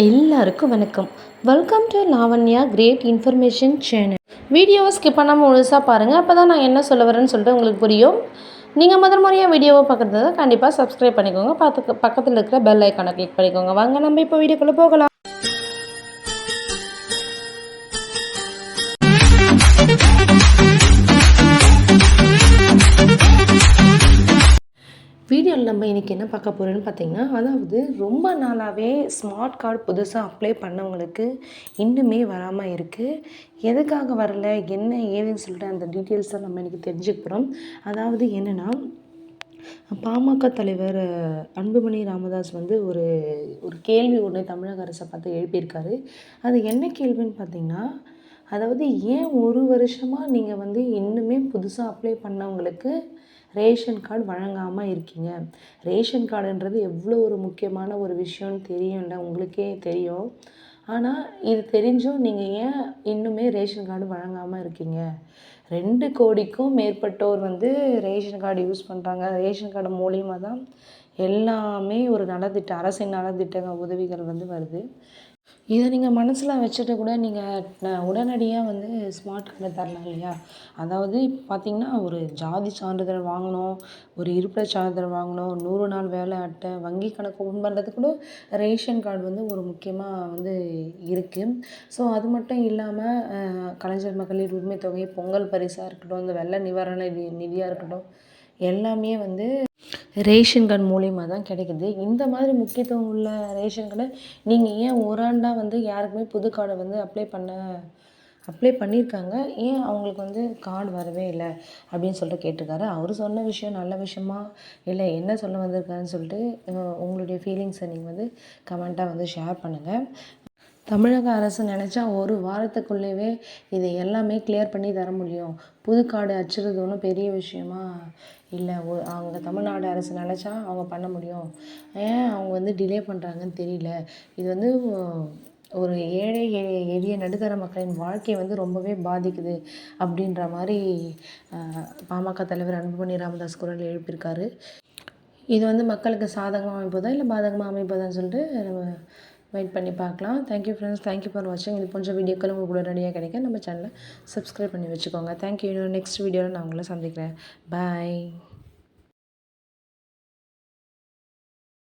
எல்லாருக்கும் வணக்கம். Welcome to Lavanya great information channel வீடியோவை ஸ்கிப் பண்ணாமல் முழுசாக பாருங்கள் அப்போ தான் நான் என்ன சொல்ல வரேன்னு சொல்லிட்டு உங்களுக்கு புரியும். நீங்கள் முதல் முறையாக வீடியோவை பார்க்குறது கண்டிப்பாக சப்ஸ்கிரைப் பண்ணிக்கோங்க. பார்த்து பக்கத்தில் இருக்கிற பெல் ஐக்கானை கிளிக் பண்ணிக்கோங்க. வாங்க நம்ம இப்போ வீடியோக்குள்ளே போகலாம். வீடியோவில் நம்ம இன்றைக்கி என்ன பார்க்க போகிறோன்னு பார்த்தீங்கன்னா அதாவது ரொம்ப நாளாகவே ஸ்மார்ட் கார்டு புதுசாக அப்ளை பண்ணவங்களுக்கு இன்னுமே வராமல் இருக்குது எதுக்காக வரல? என்ன ஏதுன்னு சொல்லிட்டு அந்த டீட்டெயில்ஸை நம்ம இன்றைக்கி தெரிஞ்சுக்க போகிறோம் அதாவது என்னென்னா பாமக தலைவர் அன்புமணி ராமதாஸ் வந்து ஒரு ஒரு கேள்வி ஒன்று தமிழக அரசை பார்த்து எழுப்பியிருக்காரு. அது என்ன கேள்வின்னு பார்த்தீங்கன்னா அதாவது ஏன் ஒரு வருஷமாக நீங்கள் வந்து இன்னுமே புதுசாக அப்ளை பண்ணவங்களுக்கு ரேஷன் கார்டு வழங்காமல் இருக்கீங்க? ரேஷன் கார்டுன்றது எவ்வளோ ஒரு முக்கியமான ஒரு விஷயம்னு தெரியும்ல உங்களுக்கே தெரியும். ஆனால் இது தெரிஞ்சும் நீங்கள் ஏன் இன்னுமே ரேஷன் கார்டு வழங்காமல் இருக்கீங்க? ரெண்டு கோடிக்கும் மேற்பட்டோர் வந்து ரேஷன் கார்டு யூஸ் பண்ணுறாங்க ரேஷன் கார்டு மூலியமாக தான் எல்லாமே ஒரு நலத்திட்ட அரசின் நலத்திட்ட உதவிகள் வந்து வருது. இதை நீங்கள் மனசில் வச்சுட்டு கூட நீங்கள் உடனடியாக வந்து ஸ்மார்ட் கார்டை தரலாம் இல்லையா? அதாவது இப்போ பார்த்தீங்கன்னா ஒரு ஜாதி சான்றிதழ் வாங்கணும் ஒரு இருப்பிட சான்றிதழ் வாங்கணும் நூறு நாள் வேலை அட்டை வங்கி கணக்கு ஓப்பன் பண்ணுறதுக்கு கூட ரேஷன் கார்டு வந்து ஒரு முக்கியமாக வந்து இருக்குது ஸோ அது மட்டும் இல்லாமல் கலைஞர் மகளிர் உரிமை தொகை பொங்கல் பரிசாக இருக்கட்டும் இந்த வெள்ள நிவாரண நிதி நிதியாக இருக்கட்டும் எல்லாமே வந்து ரேஷன் கார்டு மூலியமாக தான் கிடைக்குது. இந்த மாதிரி முக்கியத்துவம் உள்ள ரேஷன் கார்டை நீங்கள் ஏன் ஓராண்டாக வந்து யாருக்குமே புது கார்டை வந்து அப்ளை பண்ண அப்ளை பண்ணியிருக்காங்க ஏன் அவங்களுக்கு வந்து கார்டு வரவே இல்லை? அப்படின்னு சொல்லிட்டு கேட்டிருக்காரு. அவர் சொன்ன விஷயம் நல்ல விஷயமா இல்லை என்ன சொல்ல வந்திருக்காருன்னு சொல்லிட்டு உங்களுடைய ஃபீலிங்ஸை நீங்கள் வந்து கமெண்ட்டாக வந்து ஷேர் பண்ணுங்கள் தமிழக அரசு நினச்சா ஒரு வாரத்துக்குள்ளேவே இதை எல்லாமே கிளியர் பண்ணி தர முடியும். புது கார்டு அச்சுறது ஒன்றும் பெரிய விஷயமா? இல்லை ஒ- அவங்க தமிழ்நாடு அரசு நினச்சா அவங்க பண்ண முடியும். ஏன் அவங்க வந்து டிலே பண்ணுறாங்கன்னு தெரியல. இது வந்து ஒரு ஏழை எ- எளிய நடுத்தர மக்களின் வாழ்க்கையை வந்து ரொம்பவே பாதிக்குது அப்படின்ற மாதிரி பாமக தலைவர் அன்புமணி ராமதாஸ் குரல் எழுப்பியிருக்காரு. இது வந்து மக்களுக்கு சாதகமாக அமைப்பதா இல்லை பாதகமாக அமைப்பதான்னு சொல்லிட்டு நம்ம வெயிட் பண்ணி பார்க்கலாம். தேங்க்யூ ஃப்ரெண்ட்ஸ் தேங்க்யூ ஃபார் வாட்சிங் இது போன்ற வீடியோக்கள் உங்களுக்கு உடனடியாக கிடைக்க நம்ம சேனலை சப்ஸ்கிரைப் பண்ணி வச்சுக்கோங்க. தேங்க்யூ நெக்ஸ்ட் வீடியோவில் நான் உங்களை சந்திக்கிறேன். பாய்